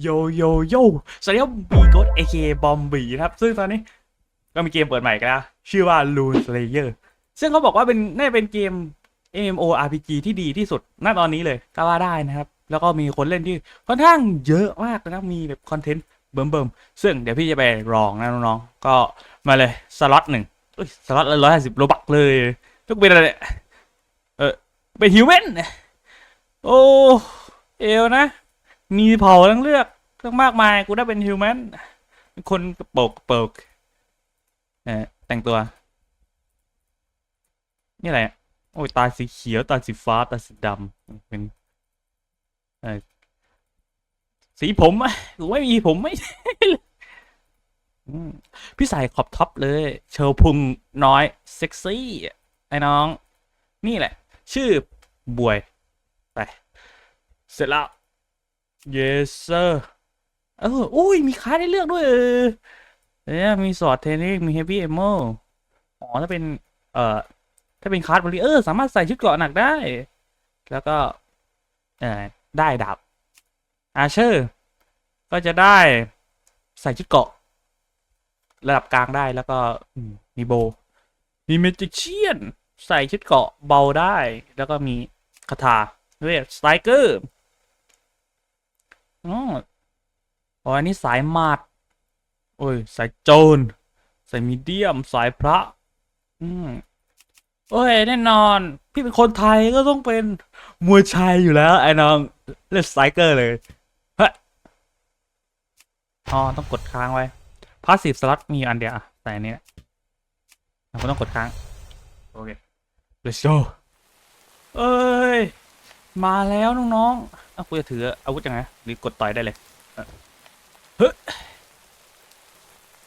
โยโยโยสวัสดีครับบีโกดเอเคบอมบีนะครับ ซึ่งตอนนี้ก็มีเกมเปิดใหม่กันแล้วชื่อว่า Rune Slayer ซึ่งเขาบอกว่าเป็นน่าจะเป็นเกม MMORPG ที่ดีที่สุดณตอนนี้เลยก็ว่าได้นะครับ แล้วก็มีคนเล่นที่ค่อนข้างเยอะมากนะครับมีแบบคอนเทนต์เบิ่มๆ ซึ่งเดี๋ยวพี่จะไปลองนะน้องๆ ก็มาเลยสล็อตหนึ่งเอ้ยสล็อตละร้อยห้าสิบโลบักเลยทุกเป็นอะไรเนี่ยเออเป็นฮิวแมนโอ้เอวนะ มีเผ่าทั้งเลือกทั้งมากมายกูได้เป็นฮิวแมนคนกระโปกกระโปกเออแต่งตัว นี่อะไรอะโอ้ยตาสีเขียวตาสีฟ้าตาสีดำเป็นเออสีผมอะกูไม่มีผมไม่พี่ใส่ขอบท็อปเลย เชลพุงน้อยเซ็กซี่ไอ้น้อง นี่แหละ ชื่อบวยไปเสร็จแล้ว yes sir เอออุ้ย มีคาร์ดให้เลือกด้วย เออเนี่ยมีสอดเทนนิสมีเฮฟวี่เอมโมอ๋อ ถ้าเป็น เอ่อ ถ้าเป็นคาร์ดบริเออร์ สามารถใส่ชุดเกราะหนักได้ แล้วก็ เอ่อ ได้ดาบอาเชอร์ ก็จะได้ใส่ชุดเกราะ ระดับกลางได้แล้วก็มมีโบ มีเมจิเชียน ใส่ชุดเกราะเบาได้ แล้วก็มีคาถาเวทสไตรเกอร์ อ๋ออ๋ออันนี้สายมัดโอ้ย สายโจรสายมีเดียมสายพระ อืมโอ้ยแน่นอน พี่เป็นคนไทยก็ต้องเป็นมวยชายอยู่แล้ว ไอ้น้องเล่นสไตรเกอร์เลยเฮ้ยอ๋อต้องกดค้างไว้พาสซีฟสล็อตมีอันเดียวอะใส่อันนี้เราก็ต้องกดค้าง โอเค let's go เอ้ย มาแล้วน้องๆากูจะถืออาวุธยังไงหรือกดต่อยได้เลยเฮ้ย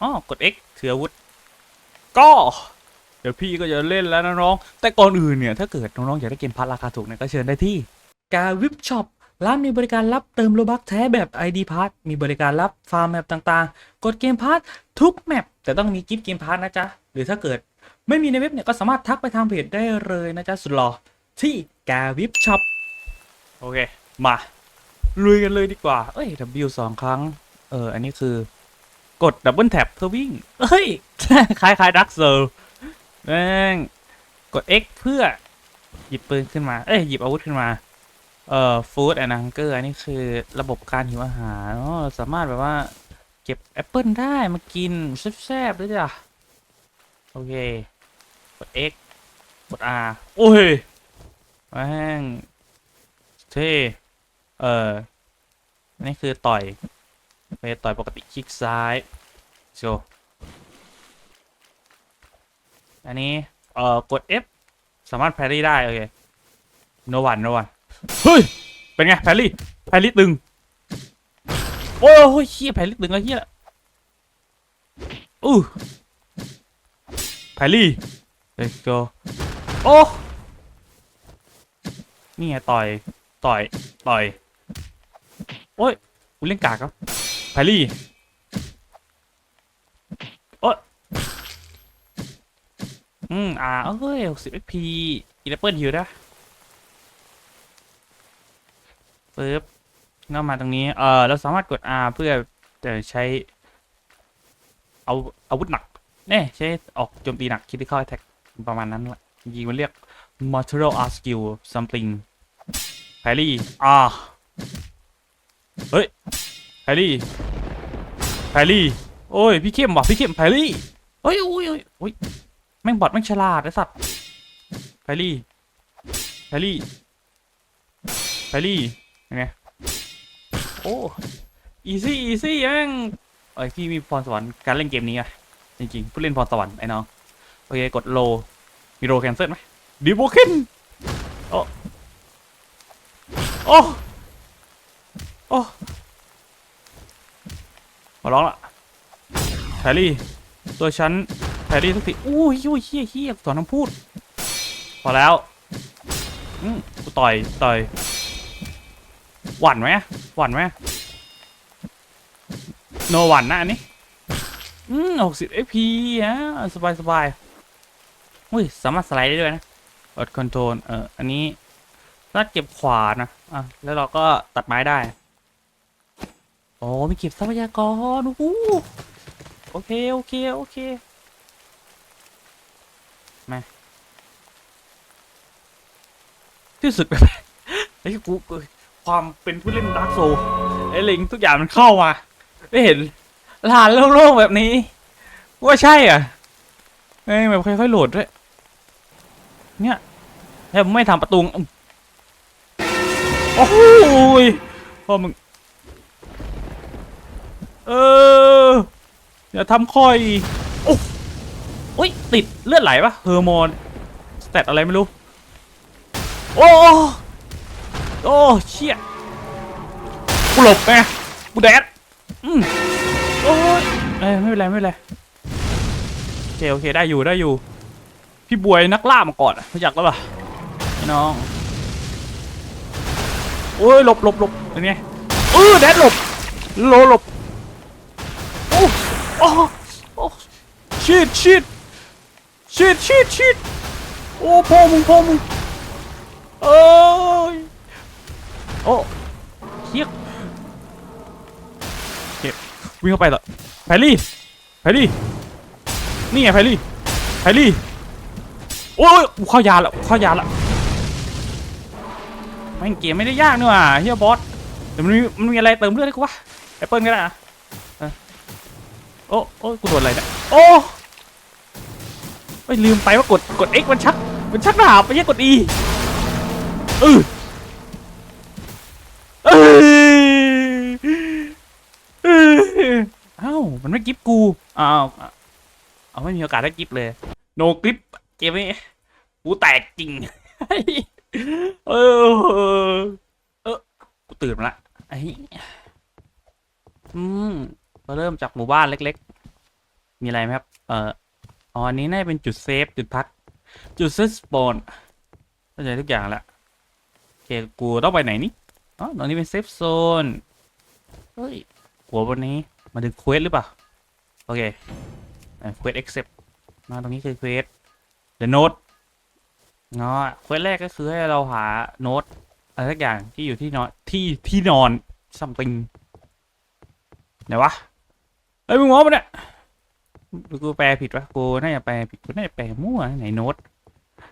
อ๋อกด X ถืออาวุธ ก็ เดี๋ยวพี่ก็จะเล่นแล้วนะน้อง แต่ก่อนอื่นเนี่ย ถ้าเกิดน้องๆอยากได้เกมพัทราคาถูกเนี่ยก็เชิญได้ที่กาวิบช็อปร้านมีบริการรับเติมโลบักแท้แบบ ID p a s s มีบริการรับฟาร์มแมปต่างๆ กดเกมพาร์ททุกแมปแต่ต้องมีกิฟต์เกมพาร์ทนะจ๊ะ หรือถ้าเกิดไม่มีในเว็บเนี่ยก็สามารถทักไปทางเพจได้เลยนะจ๊ะ สุดหล่อที่กาวิบช็อปโอเค มา ลุยกันเลยดีกว่า เอ้ย W สองครั้ง เออ อันนี้คือกดดับเบิลแท็บเพื่อวิ่งเอ้ย คล้ายคล้ายดักเซอร์แม่งกด X เพื่อหยิบปืนขึ้นมา เอ้ย หยิบอาวุธขึ้นมา เอ่อฟู้ดแอนด์ฮังเกอร์อันนี้คือระบบการหิวอาหารอ๋อเราสามารถแบบว่า เก็บแอปเปิลได้มากินแซ่บๆด้วยจ้ะ โอเค กด X กด R โอ้ยแม่งเท่ เออนนี้คือต่อยไปต่อยปกติคลิกซ้ายโชอันนี้ เอ่อ กด F สามารถแพรี่ได้ โอเค โนวันโนวันเฮ้ย เป็นไง แพรี่ แพรี่ตึง โอ้ยเฮียแพรี่ตึงแล้วเฮียอู้แพรี่ let's go โอ้ นี่ไงต่อย ต่อย ต่อย โอ้ยกูเล่นกากครับแพรรี่โอ้ยอืมอ่าเอ้ยหกสิบ XP อีเลเปิลฮิวนะปึ๊บเข้ามาตรงนี้ เออเราสามารถกด R เพื่อจะใช้เอาอาวุธหนักเน่ใช้ออกโจมตีหนัก critical attack ประมาณนั้นแหละจริงมันเรียก material art skill something แพรรี่อ่า เฮ้ยแพรี่แพรี่ โอ้ย พี่เข้มว่ะพี่เข้มแพรี่เฮ้ยโอ้ยโอ้ยโอ้ยแม่งบอดแม่งฉลาดไอสัตว์แพรี่แพรี่แพรี่ยังไงโอ้ อีซี่อีซี่แม่งเอ้ยพี่มีพรสวรรค์การเล่นเกมนี้อะจริงๆผู้เล่นพรสวรรค์ไอ้น้องโอเคกดโลมีโลแคนเซิลไหมดีโบเคนโอ้โอ้ โอ้ขอร้องละแพรี่ ตัวฉันแพรี่ทุกทีอู้ยอุ้ยเฮี้ยเฮี้ยสอนน้ำพูด พอแล้วอืมต่อย ต่อย หวั่นไหมหวั่นไหมโนหวั่นนะอันนี้ อืมหกสิบเอพีฮะสบายสบายอุ้ย สามารถสไลด์ได้ด้วยนะกดคอนโทรล เออ อันนี้สามารถเก็บขวานะ อะ แล้วเราก็ตัดไม้ได้ โอ้มีเก็บทรัพยากรโอ้โหโอเค โอเค โอเค มา ที่สุดแบบไอ้กูความเป็นผู้เล่นดาร์กโซไอ้ลิงทุกอย่างมันเข้ามา ได้เห็นลานโล่งๆแบบนี้ ว่าใช่อะเอ้แบบค่อยๆโหลดด้วย เนี่ยถ้ามึงไม่ทำประตูโอ้โหยพ่อมึง เอออย่าทำค่อยโอ้โอ้ยติดเลือดไหลปะเฮอร์โมนสเตตอะไรไม่รู้ โอ้โอ้เชี่ยกูหลบไงกูแดดอืมโอ้ยเอ้ยไม่เป็นไรไม่เป็นไรโอเคโอเคได้อยู่ได้อยู่ พี่บวยนักล่ามาก่อนอะรู้จักแล้วป่ะไอ้น้องโอ้ยหลบหลบหลบเป็นไงเออแดดหลบโลหลบโอ้ โอ้โอ้ชิดชิดชิดชิดชิดโอ้พ่อมึงพ่อมึงเอ้ยโอ้เฮียเก็บวิ่งเข้าไปต่อแพรรี่แพรรี่นี่ไงแพรรี่แพรรี่โอ้ยเข้ายาละเข้ายาละแม่งเกมไม่ได้ยากเนี่หว่าเฮียบอสแต่มันมีมันมีอะไรเติมเลือดให้กูวะแอปเปิลก็ได้อะ โอ้โอ้ยกูโดนอะไรเนี่ยโอ้ยลืมไปว่ากดกด X มันชัก มันชักดาบไม่ใช่กด E เออเออ้ยเอ้ามันไม่กิฟกูอ้าวเอาไม่มีโอกาสได้กิฟเลย โนกริปเกมนี้กูแตกจริงเออเออกูตื่นมาละไอ้อืม ก็เริ่มจากหมู่บ้านเล็กๆ มีอะไรไหมครับ เอ่ออ๋ออันนี้น่าจะเป็นจุดเซฟ จุดพัก จุดเซฟสปอนเข้าใจทุกอย่างละโอเคกูต้องไปไหนนี่อ๋อตรงนี้เป็นเซฟโซน เฮ้ย หัวบนนี้มาดึงเควสหรือเปล่า โอเคเควสเอ็กเซปมาตรงนี้คือเควส The Note เนาะเควสแรกก็คือให้เราหาโน้ตอะไรสักอย่างที่อยู่ที่นอนที่ที่นอน something ไหนวะ เอ้ยมึงงอปะเนี่ยหรือกูแปลผิดวะกูน่าจะแปลผิดกูน่าจะแปลมั่วไหนโน้ต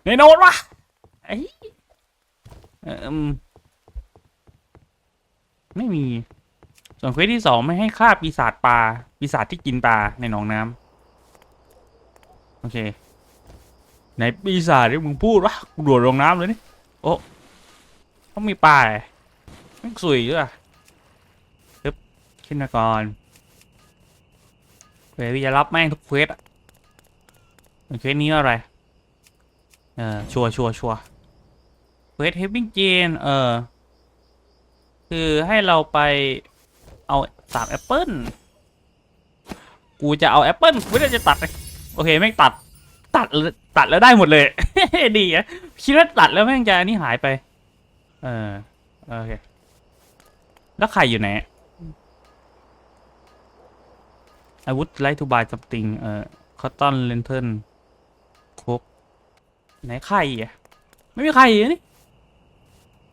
ไหนโน้ตวะไอ้เอออืมไม่มี ส่วนเควสที่สองไม่ให้ฆ่าปีศาจปลาปีศาจที่กินปลาในหนองน้ำโอเคไหนปีศาจที่มึงพูดวะกูโดดลงน้ำเลยนี่โอ้ต้องมีปลาไม่สวยด้วยปึ๊บขึ้นมาก่อน เดี๋ยวพี่จะรับแม่งทุกเควสอะเควสนี้อะไร เออชัวชัวชัวเควสเฮฟวิ่งเจนเออ คือให้เราไปเอาสามแอปเปิลกูจะเอาแอปเปิลกูจะตัด โอเคแม่งตัด ตัดตัดแล้วได้หมดเลย ดีอะคิดว่าตัดแล้วแม่งจะอันนี่หายไป เออโอเค แล้วไข่อยู่ไหน อาวุธไลท์ทูบายสัมติงเอ่อคอตตอนเลนเทิลครบไหนไข่อะไม่มีไข่อะนี่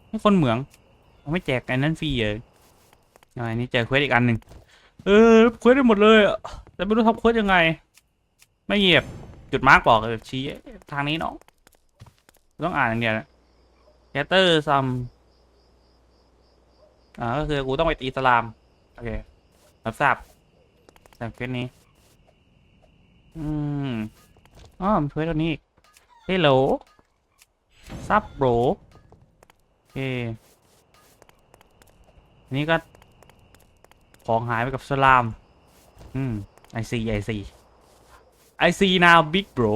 ไม่คนเหมืองไม่แจกอันนั้นฟรีเลยอะอันนี้แจกเควสอีกอันหนึ่งเออเควสได้หมดเลยอะแต่ไม่รู้ทำเควสยังไง ไม่เหยียบจุดมาร์กบอกเลยชี้ทางนี้เน้องต้องอ่านอย่างเดียวนะแคตเตอร์ซัมอ่าก็คือกูต้องไปตีสลาม โอเครับทราบ แต่เควสนี้ อืมอ๋อมีเควสตัวนี้อีกเฮลโหลซับโบรโอเคนนี้ก็ ของหายไปกับสลาม อืมไอซีไอซี I see now big bro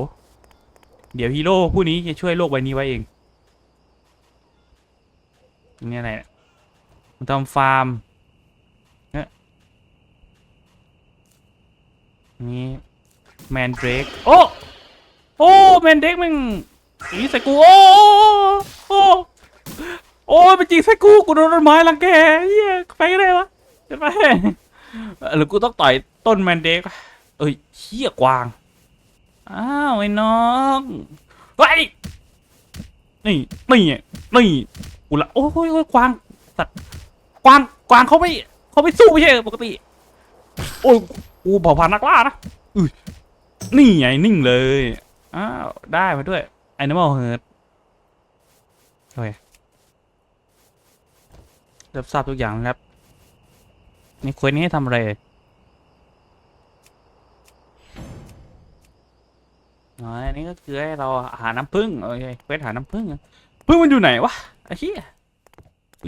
เดี๋ยวฮีโร่ผู้นี้จะช่วยโลกใบนี้ไว้เอง นี่อะไรเนี่ยมันทำฟาร์มเนี่ย นี่แมนเดรกโอ้โอ้แมนเดรกมึงอีใส่กู โอ้โอ้โอ้เป็นจริงใส่กูกูโดนต้นไม้รังแกเฮียไปกันได้วะจะไปหรือกูต้องต่อยต้นแมนเดรกเอ้ยเฮียกวาง อ้าวไอ้น้องเฮ้ยนี่นี่นี่กูละโอ้ยโอ้ยกวางสัตว์กวางกวางเขาไม่เขาไม่สู้ไม่ใช่ปกติ โอ้ย กูเผ่าพันธุ์นักล่านะอุ้ยนี่ไงนิ่งเลยอ้าวได้มาด้วย Animal Herd โอเครับทราบทุกอย่างแล้วครับนี่ควรนี้ให้ทำอะไรอันนี้ก็คือให้เราหาน้ำผึ้งโอเคเควสหาน้ำผึ้งอะผึ้งมันอยู่ไหนวะไอ้เหี้ย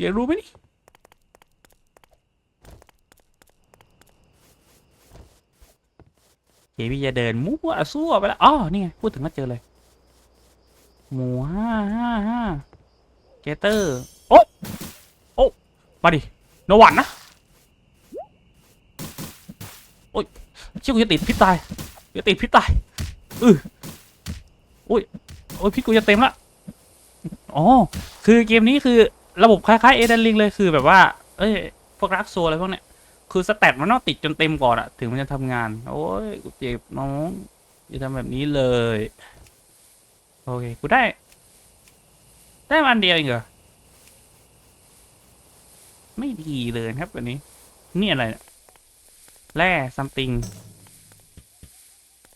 อยากรู้ไหมนี่ เฮ้ยพี่จะเดินมั่วซั่วไปแล้วอ๋อนี่ไงพูดถึงก็เจอเลย หมูห้าห้าห้าเกเตอร์โอ๊ะโอ้มาดิโนวันนะโอ้ยเชื่อกูจะติดพิษตายจะติดพิษตายอือโอ้ยโอ้ยพิษกูจะเต็มละอ๋อคือเกมนี้คือระบบคล้ายๆเอเดนลิงเลยคือแบบว่า เอ้ยพวกรักโซอะไรพวกเนี้ย คือสแตทมันต้องติดจนเต็มก่อนอะถึงมันจะทำงาน โอ้ยกูเจ็บน้องอย่าทำแบบนี้เลย โอเค กูได้ ได้มันเดียวเองเหรอ ไม่ดีเลยครับวันนี้ นี่อะไรเนี่ยแร่ซัมติง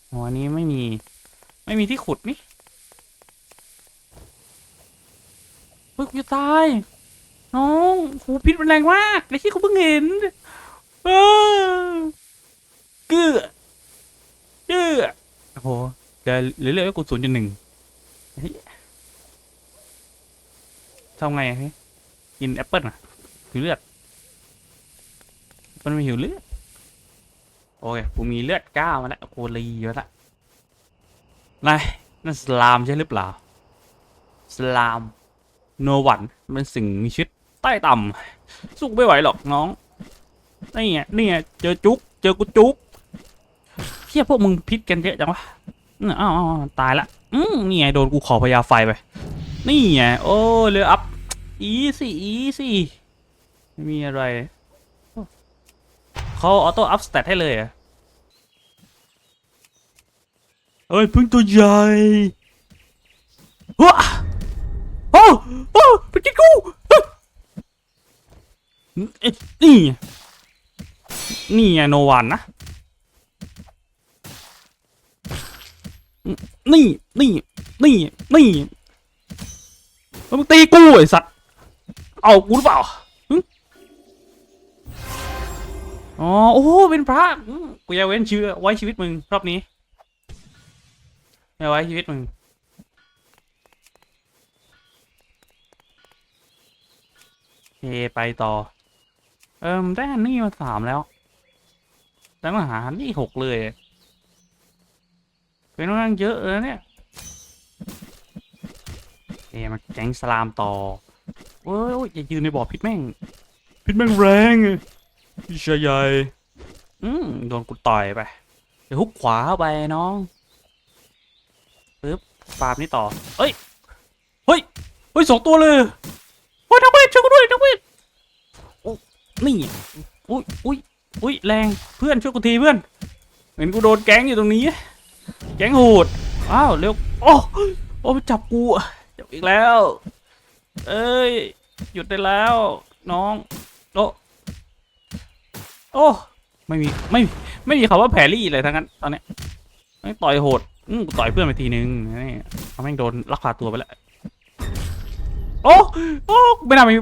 อ๋ออันนี้ไม่มี ไม่มีที่ขุดนี่เฮ้ยกูจะตาย น้องโหพิษมันแรงมากในที่กูเพิ่งเห็น เกือเกือโอ้โหเดี๋ยวเหลือๆให้กูศูนย์จุดหนึ่งทำไงอะเฮ้ยกินแอปเปิลอะหิวเลือด มันไม่หิวเลือด โอเค กูมีเลือดเก้ามาแล้วกูรีเยอะละนายนั่นสลามใช่หรือเปล่า สลาม โนวันมันสิ่งมีชีวิตใต้ต่ำสู้ไม่ไหวหรอกน้อง นี่ไงนี่ไงเจอจุก เจอกูจุกเฮียพวกมึงพิษกันเยอะจังวะอ้าวอ้าวอ้าวตายละอืมนี่ไงโดนกูขอพยาไฟไป นี่ไงโอ้เรืออัพอีสี่อีสี่ไม่มีอะไรเขาออโต้อัพสเตตให้เลยอะเอ้ยพึ่งตัวใหญ่ว้าโอ้โอ้ไปกินกูนี่ นี่ไงโนวันนะ นี่ นี่ นี่ นี่แล้วมึงตีกูไอ้สัตว์ เอากูหรือเปล่าอ๋อ โอ้ เป็นพระ กูจะเว้นชีวิตไว้ชีวิตมึงรอบนี้ไม่ไว้ชีวิตมึงเคไปต่อ เอิมได้อันนี่มาสามแล้ว แล้วมาหานี่หกเลย เป็นค่อนข้างเยอะเลยเนี่ยเอมาแก๊งสลามต่อโอ้ยอย่ายืนในบ่อพิษแม่ง พิษแม่งแรงพี่ชายใหญ่อืมโดนกูต่อยไปเดี๋ยวฮุกขวาเข้าไปน้องปึ๊บปาบนี่ต่อเฮ้ยเฮ้ยเฮ้ยสองตัวเลยโอ้ยนักเวทช่วยกูด้วยนักเวทโอ้นี่อุ้ยอุ้ย อุ้ยแรงเพื่อนช่วยกูทีเพื่อน เห็นกูโดนแก๊งอยู่ตรงนี้ แก๊งโหดอ้าวเร็วโอ้โอ้จับกูจับอีกแล้ว เอ้ยหยุดได้แล้ว น้องโอ้โอ้ไม่มีไม่ไม่มีคำว่าแพรรี่เลยทั้งนั้นตอนเนี้ยไม่ต่อยโหดอืมต่อยเพื่อนไปทีนึงนี่เขาแม่งโดนลักพาตัวไปแล้วโอ้โอ้ไม่น่ามี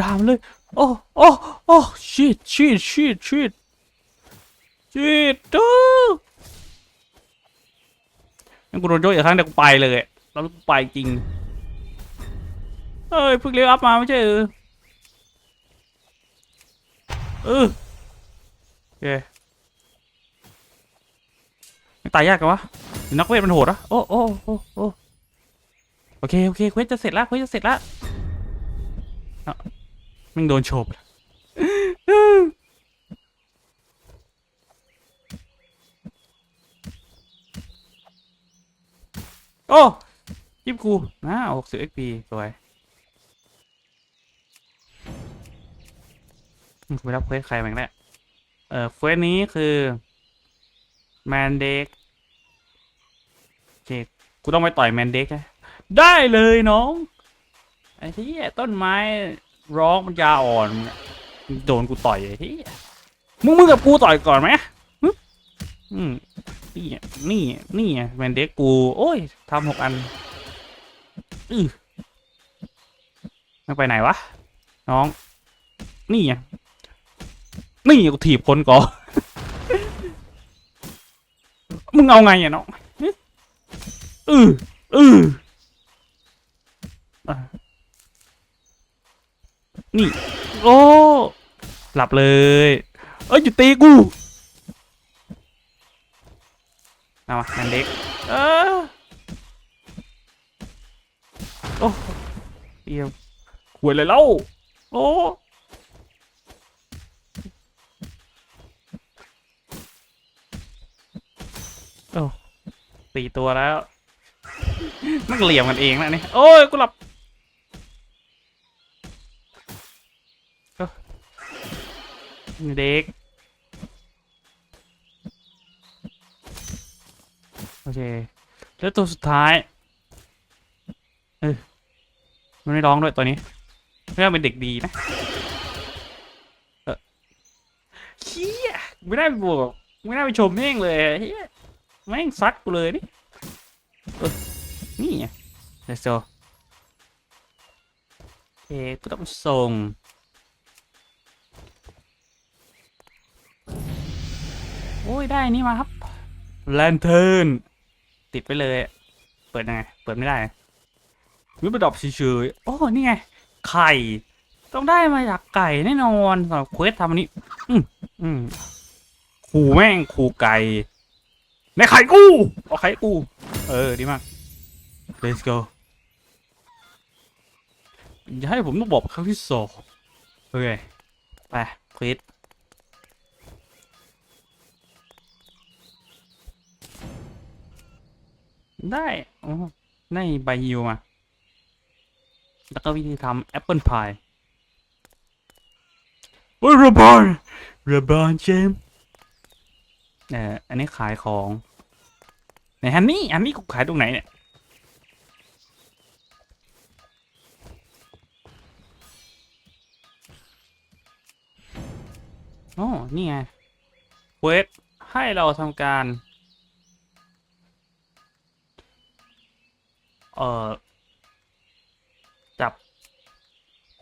ดามเลย โอ้ โอ้ โอ้ shit shit shit shit shit ดูงั้นกูโดนโยกอีกครั้งเดี๋ยวกูไปเลยอะแล้วกูไปจริง เอ้ยเพิ่งเลี้ยวอัพมาไม่ใช่เออเออโอเคไม่ตายยากกันวะนักเวทมันโหดอะโอ้โอ้โอ้โอ้โอเค โอเคเควสจะเสร็จล้วเควสจะเสร็จละ มึงโดนโฉบโอ้ยิบกูนะหกสิบเอ็กพีสวยไปรับเควสใครมาอีกแล้วเอ่อเควสนี้คือแมนเด็กโอเคกูต้องไปต่อยแมนเด็กนะได้เลยน้องไอ้ที่ต้นไม้ ร้องมันยาอ่อนมึงโดนกูต่อยไอ้เหี้ยมึงมึงกับกูต่อยก่อนไหมหึอืมนี่อะนี่อะนี่อะแมนเด็กกู โอ้ยทำหกอันอือมันไปไหนวะ น้อง นี่อะนี่กูถีบคนก่อน มึงเอาไงอะน้องอืออืออะ นี่ โอ้หลับเลย เอ้ยหยุดตีกูเอามาแมนเด็กเออโอ้เดียวหวยเลยเล่าโอ้โอ้สี่ตัวแล้วมันเหลี่ยมกันเองนะนี่โอ้ยกูหลับเอ้า เด็ก โอเค แล้วตัวสุดท้าย เออมันไม่ร้องด้วยตัวนี้ไม่ว่าเป็นเด็กดีนะ เออเฮียไม่ได้ไปบวกไม่ได้ไปชมแม่งเลยเฮียแม่งซัดกูเลยนี่นี่ไงเดี๋ยวโซโอเคกูต้องส่ง โอ้ยได้นี่มาครับแลนเทิร์นติดไปเลย เปิดยังไง เปิดไม่ได้วิบดอบเฉยๆโอ้นี่ไง ไข่ ต้องได้มาจากไก่แน่นอนสำหรับเควสทำอันนี้ อืมอืมขู่แม่งขู่ไก่ในไข่กูเอาไข่กู เออ ดีมาก let's go อย่าให้ผมต้องบอกครั้งที่สองโอเค ไปเควส ได้อ๋อได้ใบยิวมา แล้วก็วิธีทำแอปเปิลพายโอ้ยระบอนระบอนเจมเอ่ออันนี้ขายของไหนฮันนี่ฮันนี่กูขายตรงไหนเนี่ยอ๋อนี่ไงเวทให้เราทำการ เอ่อจับ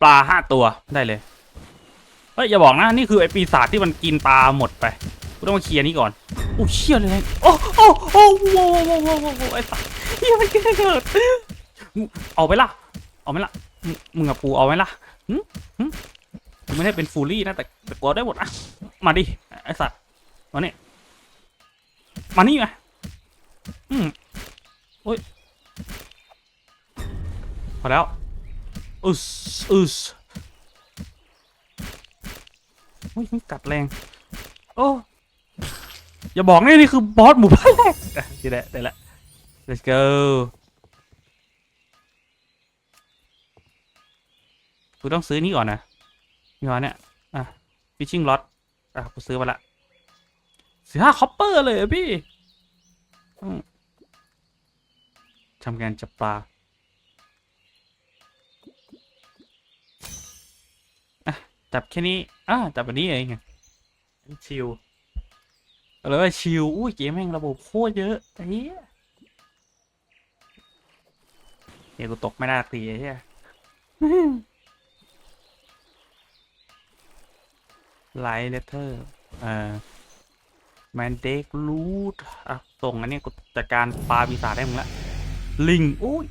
ปลาห้าตัวได้เลย เฮ้ย อย่าบอกนะ นี่คือไอปีศาจที่มันกินปลาหมดไปกูต้องมาเคลียร์นี่ก่อนโอ้เชี่ยเลยโอ้โอ้โอ้โว้โว้โว้โว้โว้ไอ้สัสเฮียมันกินได้เกิดเอาไปละเอาไหมล่ะมึงกับกูเอาไหมล่ะหึหึกูไม่ได้เป็นฟูลี่นะแต่แต่กูเอาได้หมดอะมาดิไอ้สัตว์มาเนี่ยมานี่ไงอืมโอ้ย อแล้วอึสอึสโอ้ยมันกัดแรง โอ้ อย่าบอกนะนี่คือบอสหมู่บ้านแรกได้แล้วได้แล้ว let's go กูต้องซื้อนี่ก่อนนะนี่ก่อนเนี่ย อะ fishing rod อะ กูซื้อมาละสิบห้าคอปเปอร์เลยพี่ทำการจับปลา จับแค่นี้อ่าจับแบบนี้เองชิลเอาเลยว่าชิลอุ้ยเกมแม่งระบบโคตรเยอะไอ้เหี้ยเดี๋ยวกูตกไม่ได้สักทีไหี้ยไลท์เลเทอร์เอ่อแมนเดกลูดอะส่งอันนี้กูจัดการปลาปีศาจได้มึงละลิงอุ้ย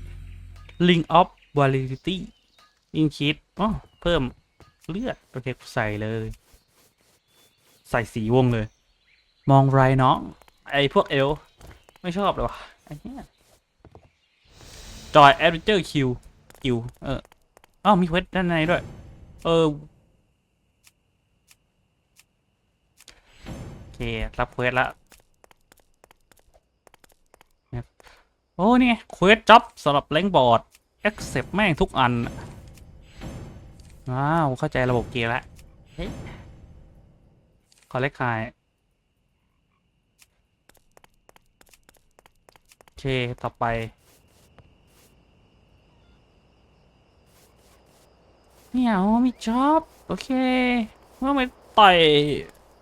ลิงออฟวาลิตี้ยิงคิดอ๋อเพิ่ม เลือด โอเคกูใส่เลย ใส่สีวงเลย มองไรน้องไอพวกเอล ไม่ชอบเลยวะไอเนี้ยจอยแอดเวนเจอร์คิวคิวเอออ้าวมีเควสด้านในด้วย เออโอเค รับเควสละโอ้นี่ไงเควสจ็อบสำหรับเล้งบอร์ด accept แม่งทุกอัน ว้าว เข้าใจระบบเกมแล้วเฮ้ยคอลเลกคายโอเค ต่อไปเนี่ยโอ้มีจ็อบ โอเคเมื่อไปต่อย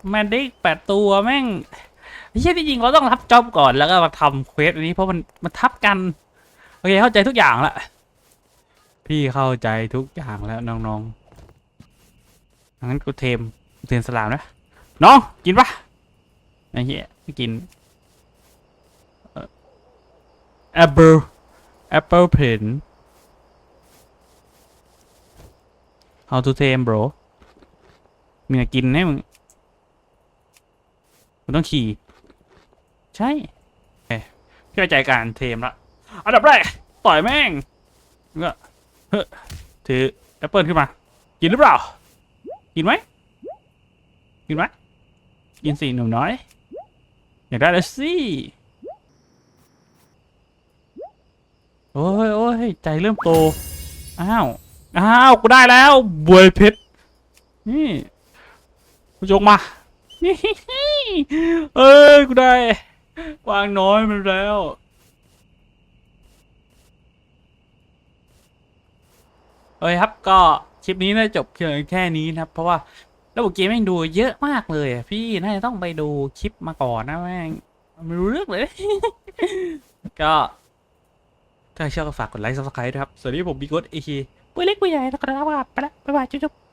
แมนดิกแปดตัวแม่งไอ้เหี้ยที่จริงเราต้องรับจ็อบก่อนแล้วก็มาทำเควสอันนี้เพราะมันมันทับกัน โอเค เข้าใจทุกอย่างละ พี่เข้าใจทุกอย่างแล้วน้องๆงั้นกูเทมกูเทมสลามนะ น้องกินปะไอ้เหี้ยไม่กินแอปเปิลแอปเปิลเพน how to tame bro มีอะไรกินให้มึงมึงต้องขี่ ใช่เพี่เข้าใจการเทมละอันดับแรก ต่อยแม่งแล้วก็ เฮ้ถือแอปเปิลขึ้นมา กินหรือเปล่า กินไหมกินไหมกินสิหนุ่มน้อย อยากได้แล้วสิ โอ้ยโอ้ยใจเริ่มโต อ้าว อ้าว กูได้แล้วบวยเพชร นี่กูจงมาเอ้ย กูได้ วางน้อยมันแล้ว เอ้ยครับก็คลิปนี้น่าจบเพียงแค่นี้นะครับ เพราะว่าระบบเกมแม่งดูเยอะมากเลย พี่น่าจะต้องไปดูคลิปมาก่อนนะแม่งไม่รู้เรื่องเลย ก็ถ้าชอบก็ฝากกดไลค์ซับสไครต์ด้วยครับ สวัสดีผมบิ๊กโกดเอคีปุ้ยเล็กปุ้ยใหญ่แล้วก็นะครับไปละบ๊ายบายจุ๊บ